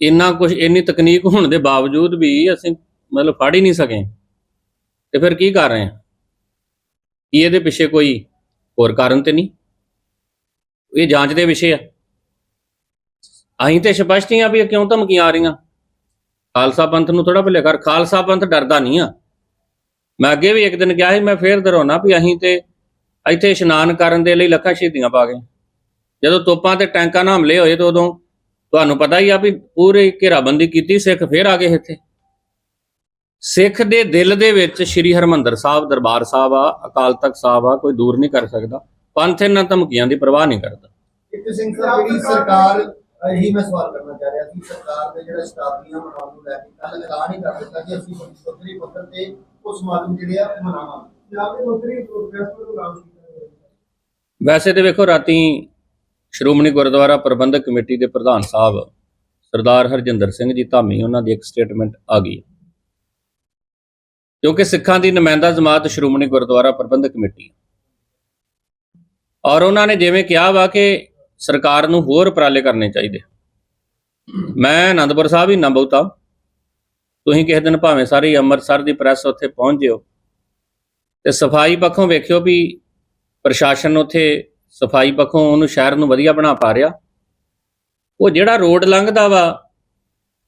ਇੰਨਾ ਕੁਝ ਇੰਨੀ ਤਕਨੀਕ ਹੋਣ ਦੇ ਬਾਵਜੂਦ ਵੀ ਅਸੀਂ ਮਤਲਬ ਫੜ ਹੀ ਨਹੀਂ ਸਕੇ, ਤੇ ਫਿਰ ਕੀ ਕਰ ਰਹੇ ਹਾਂ? ਕੀ ਇਹਦੇ ਪਿੱਛੇ ਕੋਈ ਹੋਰ ਕਾਰਨ ਤੇ ਨਹੀਂ? ਇਹ ਜਾਂਚ ਦੇ ਵਿਸ਼ੇ ਆ। ਅਸੀਂ ਤੇ ਸਪਸ਼ਟ ਹੀ ਆ ਵੀ ਇਹ ਕਿਉਂ ਧਮਕੀਆਂ ਆ ਰਹੀਆਂ? ਖਾਲਸਾ ਪੰਥ ਨੂੰ ਥੋੜਾ ਭੁੱਲੇ ਕਰ, ਖਾਲਸਾ ਪੰਥ ਡਰਦਾ ਨਹੀਂ ਆ। ਮੈਂ ਅੱਗੇ ਵੀ ਇੱਕ ਦਿਨ ਕਿਹਾ ਸੀ, ਮੈਂ ਫੇਰ ਦਰਾਉਣਾ ਵੀ ਅਸੀਂ ਤੇ ਇੱਥੇ ਇਸ਼ਨਾਨ ਕਰਨ ਦੇ ਲਈ ਲੱਖਾਂ ਸ਼ਹੀਦੀਆਂ ਪਾ ਗਏ। ਜਦੋਂ ਤੋਪਾਂ ਤੇ ਟੈਂਕਾਂ ਨਾਲ ਹਮਲੇ ਹੋਏ ਤਾਂ ਉਦੋਂ ਤੁਹਾਨੂੰ ਪਤਾ ਹੀ ਆ ਵੀ ਪੂਰੀ ਘੇਰਾਬੰਦੀ ਕੀਤੀ, ਸਿੱਖ ਫੇਰ ਆ ਗਏ ਇੱਥੇ। ਸਿੱਖ ਦੇ ਦਿਲ ਦੇ ਵਿੱਚ ਸ੍ਰੀ ਹਰਮੰਦਰ ਸਾਹਿਬ, ਦਰਬਾਰ ਸਾਹਿਬ ਆ, ਅਕਾਲ ਤਖਤ ਸਾਹਿਬ ਆ, ਕੋਈ ਦੂਰ ਨਹੀਂ ਕਰ ਸਕਦਾ। ਪੰਥ ਇਹਨਾਂ ਧਮਕੀਆਂ ਦੀ ਪਰਵਾਹ ਨਹੀਂ ਕਰਦਾ। ਸਿੰਘ ਸਾਹਿਬ, ਜਿਹੜੀ ਸਰਕਾਰ ਇਹੀ ਮੈਂ ਸਵਾਲ ਕਰਨਾ ਚਾਹ ਰਿਹਾ ਸੀ ਸਰਕਾਰ ਦੇ ਜਿਹੜਾ ਸ਼ਤਾਬਦੀਆਂ ਮਨਾਉਣ ਨੂੰ ਲੈ ਕੇ ਕੱਲ ਐਲਾਨ ਹੀ ਕਰ ਦਿੱਤਾ ਕਿ ਅਸੀਂ ਪੱਤਰੀ ਪੱਤਰ ਤੇ ਉਹ ਸਮਾਗਮ ਜਿਹੜੇ ਆ ਉਹ ਮਨਾਵਾਂਗੇ। ਪੰਜਾਬ ਦੇ ਮੰਤਰੀ ਪ੍ਰੋਫੈਸਰ ਨੂੰ ਨਾਮ ਕੀਤਾ ਗਿਆ ਵੈਸੇ ਤੇ ਵੇਖੋ ਰਾਤੀ ਸ਼੍ਰੋਮਣੀ ਗੁਰਦੁਆਰਾ ਪ੍ਰਬੰਧਕ ਕਮੇਟੀ ਦੇ ਪ੍ਰਧਾਨ ਸਾਹਿਬ ਸਰਦਾਰ ਹਰਜਿੰਦਰ ਸਿੰਘ ਜੀ ਧਾਮੀ ਉਹਨਾਂ ਦੀ ਇੱਕ ਸਟੇਟਮੈਂਟ ਆ ਗਈ। ਕਿਉਂਕਿ ਸਿੱਖਾਂ ਦੀ ਨੁਮਾਇੰਦਾ ਜਮਾਤ ਸ਼੍ਰੋਮਣੀ ਗੁਰਦੁਆਰਾ ਪ੍ਰਬੰਧਕ ਕਮੇਟੀ। ਔਰ ਉਹਨਾਂ ਨੇ ਜਿਵੇਂ ਕਿਹਾ ਵਾ ਕਿ ਸਰਕਾਰ ਨੂੰ ਹੋਰ ਉਪਰਾਲੇ ਕਰਨੇ ਚਾਹੀਦੇ। ਮੈਂ ਆਨੰਦਪੁਰ ਸਾਹਿਬ ਹੀ ਨਾ ਬਹੁਤਾ ਤੁਸੀਂ ਕਿਸੇ ਦਿਨ ਭਾਵੇਂ ਸਾਰੀ ਅੰਮ੍ਰਿਤਸਰ ਦੀ ਪ੍ਰੈਸ ਉੱਥੇ ਪਹੁੰਚ ਜਿਓ ਤੇ ਸਫ਼ਾਈ ਪੱਖੋਂ ਵੇਖਿਓ ਵੀ ਪ੍ਰਸ਼ਾਸਨ ਉੱਥੇ ਸਫ਼ਾਈ ਪੱਖੋਂ ਉਹਨੂੰ ਸ਼ਹਿਰ ਨੂੰ ਵਧੀਆ ਬਣਾ ਪਾ ਰਿਹਾ। ਉਹ ਜਿਹੜਾ ਰੋਡ ਲੰਘਦਾ ਵਾ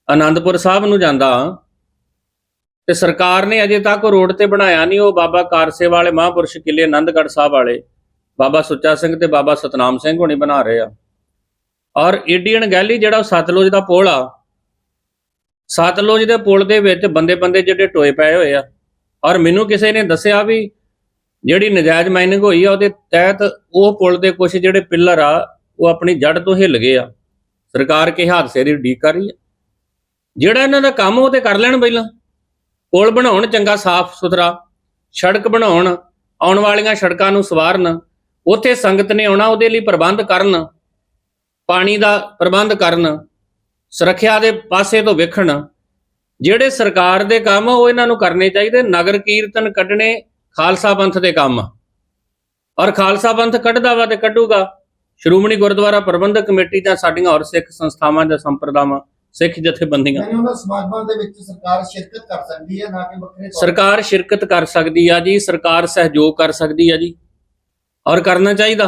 ਆਨੰਦਪੁਰ ਸਾਹਿਬ ਨੂੰ ਜਾਂਦਾ ਤੇ ਸਰਕਾਰ ਨੇ ਅਜੇ ਤੱਕ ਉਹ ਰੋਡ ਤੇ ਬਣਾਇਆ ਨਹੀਂ, ਉਹ ਬਾਬਾ ਕਾਰਸੇ ਵਾਲੇ ਮਹਾਂਪੁਰਸ਼ ਕਿਲੇ ਆਨੰਦਗੜ੍ਹ ਸਾਹਿਬ ਵਾਲੇ। ਬਾਬਾ ਸੁੱਚਾ ਸਿੰਘ ਤੇ ਬਾਬਾ ਸਤਨਾਮ ਸਿੰਘ ਹੋਣੀ ਬਣਾ ਰਹੇ ਆ। ਔਰ ਏਡੀਅਨ ਗੈਲੀ ਜਿਹੜਾ ਉਹ ਸਤਲੁਜ ਦਾ ਪੁਲ ਆ, ਸਤਲੁਜ ਦੇ ਪੁਲ ਦੇ ਵਿੱਚ ਬੰਦੇ ਬੰਦੇ ਜਿਹੜੇ ਟੋਏ ਪਏ ਹੋਏ ਆ। ਔਰ ਮੈਨੂੰ ਕਿਸੇ ਨੇ ਦੱਸਿਆ ਵੀ ਜਿਹੜੀ ਨਜਾਇਜ਼ ਮਾਈਨਿੰਗ ਹੋਈ ਆ, ਉਹਦੇ ਤਹਿਤ ਉਹ ਪੁਲ ਦੇ ਕੁਝ ਜਿਹੜੇ ਪਿੱਲਰ ਆ, ਉਹ ਆਪਣੀ ਜੜ ਤੋਂ ਹਿੱਲ ਗਏ ਆ। ਸਰਕਾਰ ਕੇ ਹਾਦਸੇ ਦੀ ਉਡੀਕ ਕਰ ਰਹੀ ਆ। ਜਿਹੜਾ ਇਹਨਾਂ ਦਾ ਕੰਮ ਉਹ ਤੇ ਕਰ ਲੈਣ ਪਹਿਲਾਂ। ਪੁਲ ਬਣਾਉਣ, ਚੰਗਾ ਸਾਫ਼ ਸੁਥਰਾ, ਸੜਕ ਬਣਾਉਣ, ਆਉਣ ਵਾਲੀਆਂ ਸੜਕਾਂ ਨੂੰ ਸਵਾਰਨ ਉੱਥੇ ਸੰਗਤ ਨੇ ਆਉਣਾ ਉਹਦੇ ਲਈ ਪ੍ਰਬੰਧ ਕਰਨ ਪਾਣੀ ਦਾ ਪ੍ਰਬੰਧ ਕਰਨ ਸੁਰੱਖਿਆ ਦੇ ਪਾਸੇ ਤੋਂ ਵੇਖਣ। ਜਿਹੜੇ ਸਰਕਾਰ ਦੇ ਕੰਮ ਉਹ ਇਹਨਾਂ ਨੂੰ ਕਰਨੇ ਚਾਹੀਦੇ। ਨਗਰ ਕੀਰਤਨ ਕੱਢਣੇ ਖਾਲਸਾ ਪੰਥ ਦੇ ਕੰਮ। ਔਰ ਖਾਲਸਾ ਪੰਥ ਕੱਢਦਾ ਵਾ ਤੇ ਕੱਢੂਗਾ। ਸ਼੍ਰੋਮਣੀ ਗੁਰਦੁਆਰਾ ਪ੍ਰਬੰਧਕ ਕਮੇਟੀ ਜਾਂ ਸਾਡੀਆਂ ਹੋਰ ਸਿੱਖ ਸੰਸਥਾਵਾਂ ਜਾਂ ਸੰਪਰਦਾਵਾਂ ਸਿੱਖ ਜਥੇਬੰਦੀਆਂ। ਸਮਾਗਮਾਂ ਦੇ ਵਿੱਚ ਸਰਕਾਰ ਸ਼ਿਰਕਤ ਕਰ ਸਕਦੀ ਹੈ ਨਾ ਕਿ ਵੱਖਰੇ ਸਰਕਾਰ ਸ਼ਿਰਕਤ ਕਰ ਸਕਦੀ ਆ ਜੀ ਸਰਕਾਰ ਸਹਿਯੋਗ ਕਰ ਸਕਦੀ ਆ ਜੀ। ਔਰ ਕਰਨਾ ਚਾਹੀਦਾ।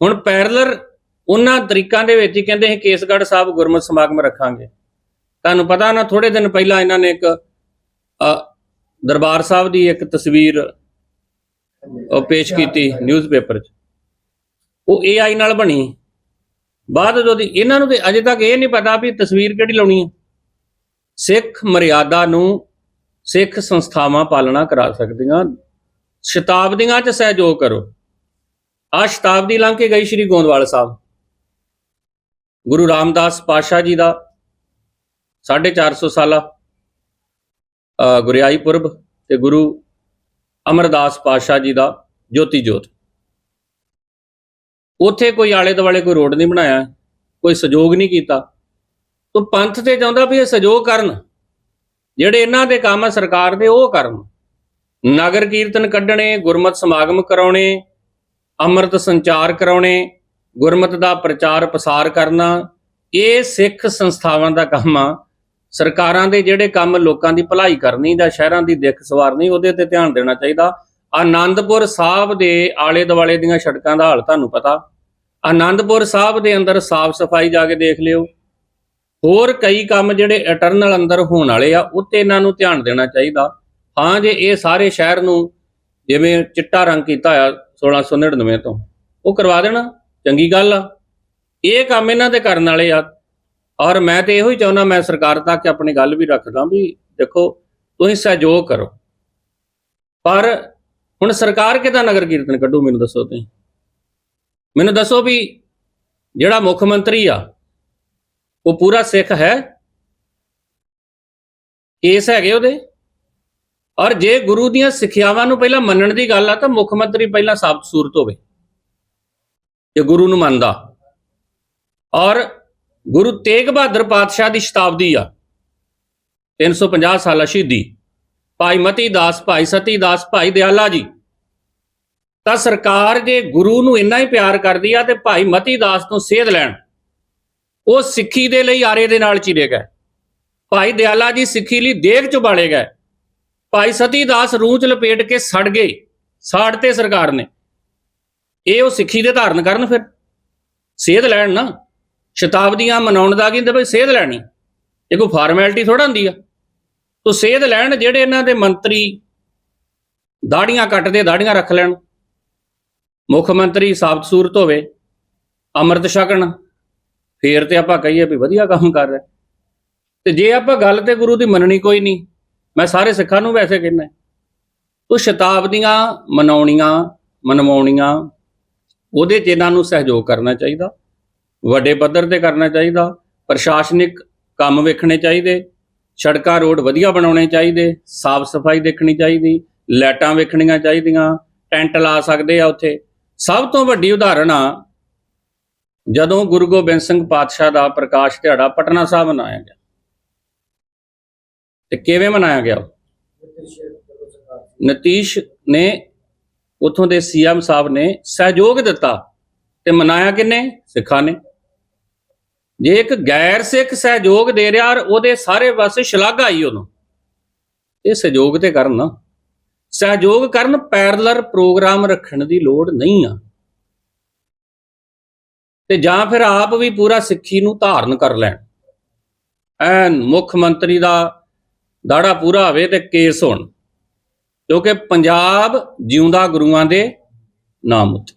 ਹੁਣ ਪੈਰਲਰ ਉਹਨਾਂ ਤਰੀਕਾਂ ਦੇ ਵਿੱਚ ਹੀ ਕਹਿੰਦੇ ਹੈ ਕੇਸਗੜ੍ਹ ਸਾਹਿਬ ਗੁਰਮਤਿ ਸਮਾਗਮ ਰੱਖਾਂਗੇ। ਤੁਹਾਨੂੰ ਪਤਾ ਨਾ ਥੋੜੇ ਦਿਨ ਪਹਿਲਾਂ ਇਹਨਾਂ ਨੇ ਇੱਕ ਦਰਬਾਰ ਸਾਹਿਬ ਦੀ ਇੱਕ ਤਸਵੀਰ ਉਹ ਪੇਸ਼ ਕੀਤੀ ਨਿਊਜ਼ਪੇਪਰ 'ਚ। ਉਹ AI ਨਾਲ ਬਣੀ। ਬਾਅਦ ਜਦੋਂ ਦੀ ਇਹਨਾਂ ਨੂੰ ਤੇ ਅਜੇ ਤੱਕ ਇਹ ਨਹੀਂ ਪਤਾ ਵੀ ਤਸਵੀਰ ਕਿਹੜੀ ਲਾਉਣੀ ਹੈ। ਸਿੱਖ ਮਰਿਆਦਾ ਨੂੰ ਸਿੱਖ ਸੰਸਥਾਵਾਂ ਪਾਲਣਾ ਕਰਾ ਸਕਦੀਆਂ। ਸ਼ਤਾਬਦੀਆਂ 'ਚ ਸਹਿਯੋਗ ਕਰੋ। ਆ ਸ਼ਤਾਬਦੀ ਲੰਘ ਕੇ ਗਈ ਸ੍ਰੀ ਗੋਂਦਵਾਲ ਸਾਹਿਬ। ਗੁਰੂ ਰਾਮਦਾਸ ਪਾਤਸ਼ਾਹ ਜੀ ਦਾ 450 ਸਾਲਾ ਅ, ਗੁਰਿਆਈ ਪੁਰਬ ਤੇ ਗੁਰੂ ਅਮਰਦਾਸ ਪਾਤਸ਼ਾਹ ਜੀ ਦਾ ਜੋਤੀ ਜੋਤ। ਉੱਥੇ ਕੋਈ ਆਲੇ ਦੁਆਲੇ ਕੋਈ ਰੋਡ ਨਹੀਂ ਬਣਾਇਆ ਕੋਈ ਸਹਿਯੋਗ ਨਹੀਂ ਕੀਤਾ। ਤੋ ਪੰਥ ਤੇ ਚਾਹੁੰਦਾ ਵੀ ਇਹ ਸਹਿਯੋਗ ਕਰਨ। ਜਿਹੜੇ ਇਹਨਾਂ ਦੇ ਕੰਮ ਆ ਸਰਕਾਰ ਦੇ ਉਹ ਕਰਨ। ਨਗਰ ਕੀਰਤਨ ਕੱਢਣੇ ਗੁਰਮਤ ਸਮਾਗਮ ਕਰਾਉਣੇ ਅੰਮ੍ਰਿਤ ਸੰਚਾਰ ਕਰਾਉਣੇ, ਗੁਰਮਤ ਦਾ ਪ੍ਰਚਾਰ ਪ੍ਰਸਾਰ ਕਰਨਾ, ਇਹ ਸਿੱਖ ਸੰਸਥਾਵਾਂ ਦਾ ਕੰਮ ਆ। ਸਰਕਾਰਾਂ ਦੇ ਜਿਹੜੇ ਕੰਮ ਲੋਕਾਂ ਦੀ ਭਲਾਈ ਕਰਨੀ ਜਾਂ ਸ਼ਹਿਰਾਂ ਦੀ ਦਿੱਖ ਸਵਾਰਨੀ, ਉਹਦੇ ਤੇ ਧਿਆਨ ਦੇਣਾ ਚਾਹੀਦਾ। ਆਨੰਦਪੁਰ ਸਾਹਿਬ ਦੇ ਆਲੇ ਦੁਆਲੇ ਦੀਆਂ ਸੜਕਾਂ ਦਾ ਹਾਲ ਤੁਹਾਨੂੰ ਪਤਾ। ਆਨੰਦਪੁਰ ਸਾਹਿਬ ਦੇ ਅੰਦਰ ਸਾਫ਼ ਸਫ਼ਾਈ ਜਾ ਕੇ ਦੇਖ ਲਿਓ। ਹੋਰ ਕਈ ਕੰਮ ਜਿਹੜੇ ਇਟਰਨਲ ਅੰਦਰ ਹੋਣ ਵਾਲੇ ਆ, ਉੱਤੇ ਇਹਨਾਂ ਨੂੰ ਧਿਆਨ ਦੇਣਾ ਚਾਹੀਦਾ। ਹਾਂ, ਜੇ ਇਹ ਸਾਰੇ ਸ਼ਹਿਰ ਨੂੰ ਜਿਵੇਂ ਚਿੱਟਾ ਰੰਗ ਕੀਤਾ ਆ 1699 ਤੋਂ। ਉਹ ਕਰਵਾ ਦੇਣਾ, ਚੰਗੀ ਗੱਲ ਆ। ਇਹ ਕੰਮ ਇਹਨਾਂ ਦੇ ਕਰਨ ਵਾਲੇ ਆ। ਔਰ ਮੈਂ ਤੇ ਇਹੋ ਹੀ ਚਾਹੁੰਦਾ, ਮੈਂ ਸਰਕਾਰ ਤੱਕ ਆਪਣੀ ਗੱਲ ਵੀ ਰੱਖਦਾ ਵੀ ਦੇਖੋ, ਤੁਸੀਂ ਸਹਿਯੋਗ ਕਰੋ। ਪਰ ਹੁਣ ਸਰਕਾਰ ਕਿਦਾਂ ਨਗਰ ਕੀਰਤਨ ਕੱਢੂ, ਮੈਨੂੰ ਦੱਸੋ ਤੁਸੀਂ? ਮੈਨੂੰ ਦੱਸੋ ਵੀ ਜਿਹੜਾ ਮੁੱਖ ਮੰਤਰੀ ਆ, ਉਹ ਪੂਰਾ ਸਿੱਖ ਹੈ? ਕੇਸ ਹੈਗੇ ਉਹਦੇ? ਔਰ ਜੇ ਗੁਰੂ ਦੀਆਂ ਸਿੱਖਿਆਵਾਂ ਨੂੰ ਪਹਿਲਾਂ ਮੰਨਣ ਦੀ ਗੱਲ ਆ, ਤਾਂ ਮੁੱਖ ਮੰਤਰੀ ਪਹਿਲਾਂ ਸਾਫ਼ ਸੂਰਤ ਹੋਵੇ ਕਿ ਗੁਰੂ ਨੂੰ ਮੰਨਦਾ। ਔਰ ਗੁਰੂ ਤੇਗ ਬਹਾਦਰ ਪਾਤਸ਼ਾਹ ਦੀ ਸ਼ਤਾਬਦੀ ਆ 350 ਸਾਲਾ ਸ਼ਹੀਦੀ। ਭਾਈ ਮਤੀ ਦਾਸ, ਭਾਈ ਸਤੀ ਦਾਸ, ਭਾਈ ਦਿਆਲਾ ਜੀ। ਤਾਂ ਸਰਕਾਰ ਜੇ ਗੁਰੂ ਨੂੰ ਇੰਨਾ ਹੀ ਪਿਆਰ ਕਰਦੀ ਆ, ਤੇ ਭਾਈ ਮਤੀ ਦਾਸ ਤੋਂ ਸੇਧ ਲੈਣ, ਉਹ ਸਿੱਖੀ ਦੇ ਲਈ ਆਰੇ ਦੇ ਨਾਲ ਚਿਰੇ ਗਏ। ਭਾਈ ਦਿਆਲਾ ਜੀ ਸਿੱਖੀ ਲਈ ਦੇਗ ਚ ਬਾਲੇ ਗਏ। ਭਾਈ ਸਤੀ ਦਾਸ ਰੂਹ ਚ ਲਪੇਟ ਕੇ ਸੜ ਗਏ ਸਾੜ ਤੇ ਸਰਕਾਰ ਨੇ। ਇਹ ਉਹ ਸਿੱਖੀ ਦੇ ਧਾਰਨ ਕਰਨ ਫਿਰ। ਸੇਧ ਲੈਣ ਨਾ। ਸ਼ਤਾਬਦੀਆਂ ਮਨਾਉਣ ਦਾ ਕਹਿੰਦੇ ਹੁੰਦਾ ਬਈ ਸੇਧ ਲੈਣੀ। ਇਹ ਕੋਈ ਫਾਰਮੈਲਿਟੀ ਥੋੜਾ ਹੁੰਦੀ ਆ। ਤੋ ਸੇਧ ਲੈਣ ਜਿਹੜੇ ਇਹਨਾਂ ਦੇ ਮੰਤਰੀ ਦਾੜੀਆਂ ਕੱਟਦੇ, ਦਾੜੀਆਂ ਰੱਖ ਲੈਣ। ਮੁੱਖ ਮੰਤਰੀ ਸਾਬਤ ਸੂਰਤ ਹੋਵੇ, ਅੰਮ੍ਰਿਤ ਛਕਣ ਫੇਰ ਤੇ ਆਪਾਂ ਕਹੀਏ ਵੀ ਵਧੀਆ ਕੰਮ ਕਰ ਰਿਹਾ। ਤੇ ਜੇ ਆਪਾਂ ਗੱਲ ਤੇ ਗੁਰੂ ਦੀ ਮੰਨਣੀ ਕੋਈ ਨਹੀਂ ਮੈਂ ਸਾਰੇ ਸਿੱਖਾਂ ਨੂੰ ਵੈਸੇ ਕਹਿੰਦਾ। ਤੋ ਸ਼ਤਾਬਦੀਆਂ ਮਨਾਉਣੀਆਂ, ਮਨਵਾਉਣੀਆਂ, ਉਹਦੇ 'ਚ ਇਹਨਾਂ ਨੂੰ ਸਹਿਯੋਗ ਕਰਨਾ ਚਾਹੀਦਾ। ਵੱਡੇ ਪੱਧਰ ਤੇ ਕਰਨਾ ਚਾਹੀਦਾ। ਪ੍ਰਸ਼ਾਸਨਿਕ ਕੰਮ ਵੇਖਣੇ ਚਾਹੀਦੇ। ਸੜਕਾਂ, ਰੋਡ ਵਧੀਆ ਬਣਾਉਣੇ ਚਾਹੀਦੇ। ਸਾਫ਼ ਸਫ਼ਾਈ ਦੇਖਣੀ ਚਾਹੀਦੀ। ਲਾਈਟਾਂ ਵੇਖਣੀਆਂ ਚਾਹੀਦੀਆਂ। ਟੈਂਟ ਲਾ ਸਕਦੇ ਆ ਉੱਥੇ। ਸਭ ਤੋਂ ਵੱਡੀ ਉਦਾਹਰਣ ਆ, ਜਦੋਂ ਗੁਰੂ ਗੋਬਿੰਦ ਸਿੰਘ ਪਾਤਸ਼ਾਹ ਦਾ ਪ੍ਰਕਾਸ਼ ਦਿਹਾੜਾ ਪਟਨਾ ਸਾਹਿਬ ਮਨਾਇਆ ਗਿਆ। ਤੇ ਕਿਵੇਂ ਮਨਾਇਆ ਗਿਆ? ਨਤੀਸ਼ ਨੇ ਉਥੋਂ ਦੇ ਸੀਐਮ ਸਾਹਿਬ ਨੇ ਸਹਿਯੋਗ ਦਿੱਤਾ ਤੇ ਮਨਾਇਆ ਕਿੰਨੇ? ਸਿੱਖਾਂ ਨੇ। ਜੇ ਇੱਕ ਗੈਰ ਸਿੱਖ ਸਹਿਯੋਗ ਦੇ ਰਿਹਾ ਉਹਦੇ ਸਾਰੇ ਪਾਸੇ ਸ਼ਲਾਘਾ ਆਈ ਉਹਨੂੰ, ਇਹ ਸਹਿਯੋਗ ਤੇ ਕਰਨ ਨਾ। ਸਹਿਯੋਗ ਕਰਨ ਪੈਰਲਰ ਪ੍ਰੋਗਰਾਮ ਰੱਖਣ ਦੀ ਲੋੜ ਨਹੀਂ ਆ। ਤੇ ਜਾਂ ਫਿਰ ਆਪ ਵੀ ਪੂਰਾ ਸਿੱਖੀ ਨੂੰ ਧਾਰਨ ਕਰ ਲੈਣ। ਐਨ ਮੁੱਖ ਮੰਤਰੀ ਦਾ ਦਾੜਾ ਪੂਰਾ ਹੋਵੇ ਤੇ ਕੇਸ ਹੋਣ। ਕਿਉਂਕਿ ਪੰਜਾਬ ਜਿਉਂਦਾ ਗੁਰੂਆਂ ਦੇ ਨਾਮ ਉੱਤੇ।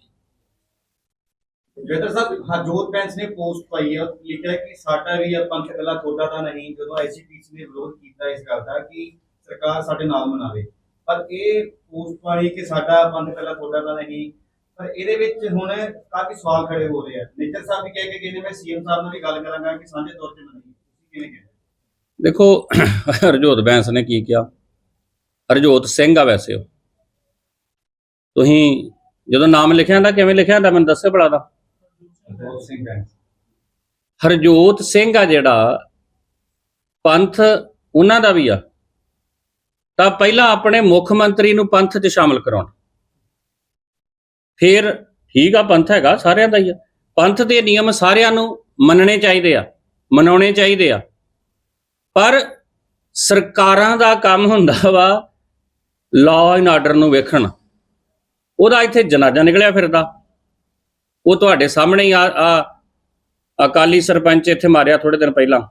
ਜੇਦਰ ਸਾਹਿਬ ਹਰਜੋਤ ਬੈਂਸ ਨੇ ਪੋਸਟ ਪਾਈ ਹੈ, ਲਿਖਿਆ ਕਿ ਸਾਡਾ ਵੀ ਇਹ ਪੰਥ ਥੋੜਾ ਤਾਂ ਨਹੀਂ, ਜਦੋਂ ਆਈਸੀਪੀਸੀ ਨੇ ਵਿਰੋਧ ਕੀਤਾ ਇਸ ਗੱਲ ਦਾ ਕਿ ਸਰਕਾਰ ਸਾਡੇ ਨਾਲ ਮਨਾਵੇ। ਪਰ ਇਹ ਪੋਸਟ ਪਾਈ ਕਿ ਸਾਡਾ ਪੰਥ ਇਕੱਲਾ ਥੋੜਾ ਤਾਂ ਨਹੀਂ, ਪਰ ਇਹਦੇ ਵਿੱਚ ਹੁਣ ਕਾਫੀ ਸਵਾਲ ਖੜੇ ਹੋ ਰਹੇ ਆ। ਨੇਤਰ ਸਾਹਿਬ ਵੀ ਕਹਿ ਕੇ ਗਏ ਨੇ, ਮੈਂ ਸੀਐਮ ਸਾਹਿਬ ਨਾਲ ਵੀ ਗੱਲ ਕਰਾਂਗਾ ਕਿ ਸਾਂਝੇ ਤੌਰ ਤੇ ਮਨਾਈਏ। ਤੁਸੀਂ ਕਿਵੇਂ ਕਹਿੰਦੇ ਦੇਖੋ ਹਰਜੋਤ ਬੈਂਸ ਨੇ ਕੀ ਕਿਹਾ? ਹਰਜੋਤ ਸਿੰਘ ਆ ਵੈਸੇ ਉਹ। ਤੁਸੀਂ ਜਦੋਂ ਨਾਮ ਲਿਖਿਆ ਹੁੰਦਾ ਕਿਵੇਂ ਲਿਖਿਆ ਹੁੰਦਾ ਮੈਨੂੰ ਦੱਸੇ ਬੜਾ ਦਾ ਹਰਜੋਤ ਸਿੰਘ ਆ ਜਿਹੜਾ ਪੰਥ ਉਹਨਾਂ ਦਾ ਵੀ ਆ। ਤਾਂ ਪਹਿਲਾਂ ਆਪਣੇ ਮੁੱਖ ਮੰਤਰੀ ਨੂੰ ਪੰਥ 'ਚ ਸ਼ਾਮਲ ਕਰਾਉਣ। ਫਿਰ ਠੀਕ ਆ ਪੰਥ ਹੈਗਾ ਸਾਰਿਆਂ ਦਾ ਹੀ ਆ। ਪੰਥ ਦੇ ਨਿਯਮ ਸਾਰਿਆਂ ਨੂੰ ਮੰਨਣੇ ਚਾਹੀਦੇ ਆ ਮਨਾਉਣੇ ਚਾਹੀਦੇ ਆ। ਪਰ ਸਰਕਾਰਾਂ ਦਾ ਕੰਮ ਹੁੰਦਾ ਵਾ ਲਾਅ ਐਂਡ ਆਰਡਰ ਨੂੰ ਵੇਖਣ। ਉਹਦਾ ਇੱਥੇ ਜਨਾਜ਼ਾ ਨਿਕਲਿਆ ਫਿਰਦਾ। ਉਹ ਤੁਹਾਡੇ ਸਾਹਮਣੇ ਹੀ ਆ ਅਕਾਲੀ ਸਰਪੰਚ ਇੱਥੇ ਮਾਰਿਆ ਥੋੜੇ ਦਿਨ ਪਹਿਲਾਂ,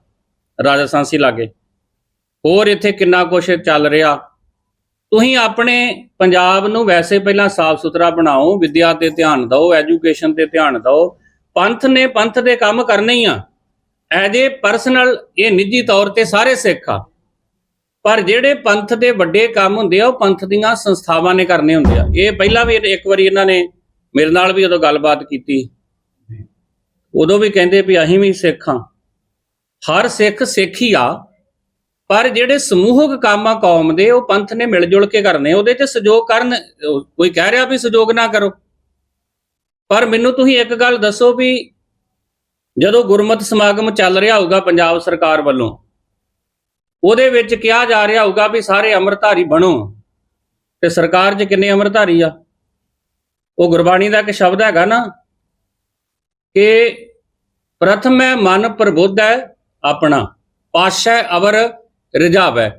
ਰਾਜਾ ਸਾਂਸੀ ਲਾਗੇ। ਹੋਰ ਇੱਥੇ ਕਿੰਨਾ ਕੁਝ ਚੱਲ ਰਿਹਾ। ਤੁਸੀਂ ਆਪਣੇ ਪੰਜਾਬ ਨੂੰ ਵੈਸੇ ਪਹਿਲਾਂ ਸਾਫ਼ ਸੁਥਰਾ ਬਣਾਓ, ਵਿਦਿਆ ਤੇ ਧਿਆਨ ਦਿਓ ਐਜੂਕੇਸ਼ਨ ਤੇ ਧਿਆਨ ਦਿਓ। ਪੰਥ ਨੇ ਪੰਥ ਦੇ ਕੰਮ ਕਰਨੇ ਹੀ ਆ। ਐਜ ਏ ਪਰਸਨਲ ਇਹ ਨਿੱਜੀ ਤੌਰ ਤੇ ਸਾਰੇ ਸਿੱਖ ਆ। ਪਰ ਜਿਹੜੇ ਪੰਥ ਦੇ ਵੱਡੇ ਕੰਮ ਹੁੰਦੇ ਆ, ਉਹ ਪੰਥ ਦੀਆਂ ਸੰਸਥਾਵਾਂ ਨੇ ਕਰਨੇ ਹੁੰਦੇ ਆ। ਇਹ ਪਹਿਲਾਂ ਵੀ ਇੱਕ ਵਾਰੀ ਇਹਨਾਂ ਨੇ ਮੇਰੇ ਨਾਲ ਵੀ ਉਦੋਂ ਗੱਲਬਾਤ ਕੀਤੀ। ਉਦੋਂ ਵੀ ਕਹਿੰਦੇ ਵੀ ਅਸੀਂ ਵੀ ਸਿੱਖ ਹਾਂ ਹਰ ਸਿੱਖ ਸਿੱਖ ਹੀ ਆ। ਪਰ ਜਿਹੜੇ ਸਮੂਹਕ ਕੰਮ ਆ ਕੌਮ ਦੇ, ਉਹ ਪੰਥ ਨੇ ਮਿਲ ਜੁਲ ਕੇ ਕਰਨੇ। ਉਹਦੇ 'ਚ ਸਹਿਯੋਗ ਕਰਨ ਕੋਈ ਕਹਿ ਰਿਹਾ ਵੀ ਸਹਿਯੋਗ ਨਾ ਕਰੋ। ਪਰ ਮੈਨੂੰ ਤੁਸੀਂ ਇੱਕ ਗੱਲ ਦੱਸੋ ਵੀ ਜਦੋਂ ਗੁਰਮਤ ਸਮਾਗਮ ਚੱਲ ਰਿਹਾ ਹੋਊਗਾ ਪੰਜਾਬ ਸਰਕਾਰ ਵੱਲੋਂ, ਉਹਦੇ ਵਿੱਚ ਕਿਹਾ ਜਾ ਰਿਹਾ ਹੋਊਗਾ ਵੀ ਸਾਰੇ ਅੰਮ੍ਰਿਤਧਾਰੀ ਬਣੋ। ਤੇ ਸਰਕਾਰ 'ਚ ਕਿੰਨੇ ਅੰਮ੍ਰਿਤਧਾਰੀ ਆ? ਉਹ ਗੁਰਬਾਣੀ ਦਾ ਇੱਕ ਸ਼ਬਦ ਹੈਗਾ ਨਾ ਕਿ ਪ੍ਰਥਮ ਹੈ ਮਨ ਪ੍ਰਬੁੱਧ ਹੈ ਆਪਣਾ ਪਾਸ਼ਾ ਅਵਰ ਰਿਜਾਵੈ।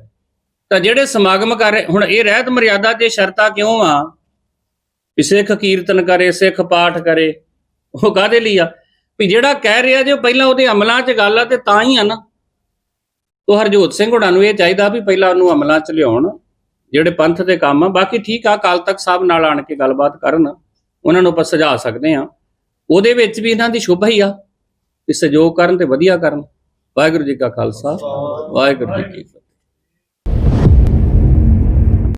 ਤਾਂ ਜਿਹੜੇ ਸਮਾਗਮ ਕਰ ਰਹੇ, ਹੁਣ ਇਹ ਰਹਿਤ ਮਰਿਆਦਾ ਤੇ ਸ਼ਰਤਾਂ ਕਿਉਂ ਆ? ਵੀ ਸਿੱਖ ਕੀਰਤਨ ਕਰੇ, ਸਿੱਖ ਪਾਠ ਕਰੇ, ਉਹ ਕਾਹਦੇ ਲਈ ਆ? ਵੀ ਜਿਹੜਾ ਕਹਿ ਰਿਹਾ ਜੇ ਉਹ ਪਹਿਲਾਂ ਉਹਦੇ ਅਮਲਾਂ 'ਚ ਗੱਲ ਆ ਤੇ ਤਾਂ ਹੀ ਆ ਨਾ। ਉਹ ਹਰਜੋਤ ਸਿੰਘ ਹੁਣਾਂ ਨੂੰ ਇਹ ਚਾਹੀਦਾ ਵੀ ਪਹਿਲਾਂ ਉਹਨੂੰ ਅਮਲਾਂ 'ਚ ਲਿਆਉਣ, ਜਿਹੜੇ ਪੰਥ ਦੇ ਕੰਮ ਆ। ਬਾਕੀ ਠੀਕ ਆ ਕਾਲ ਤੱਕ ਸਾਹਿਬ ਨਾਲ ਆਣ ਕੇ ਗੱਲਬਾਤ ਕਰਨ, ਉਹਨਾਂ ਨੂੰ ਆਪਾਂ ਸੁਝਾ ਸਕਦੇ ਆ ਉਹਦੇ ਵਿੱਚ ਵੀ ਇਹਨਾਂ ਦੀ ਸ਼ੋਭਾ ਹੀ ਆ ਕਿ ਸਹਿਯੋਗ ਕਰਨ ਤੇ ਵਧੀਆ ਕਰਨ। ਵਾਹਿਗੁਰੂ ਜੀ ਕਾ ਖਾਲਸਾ, ਵਾਹਿਗੁਰੂ ਜੀ ਕੀ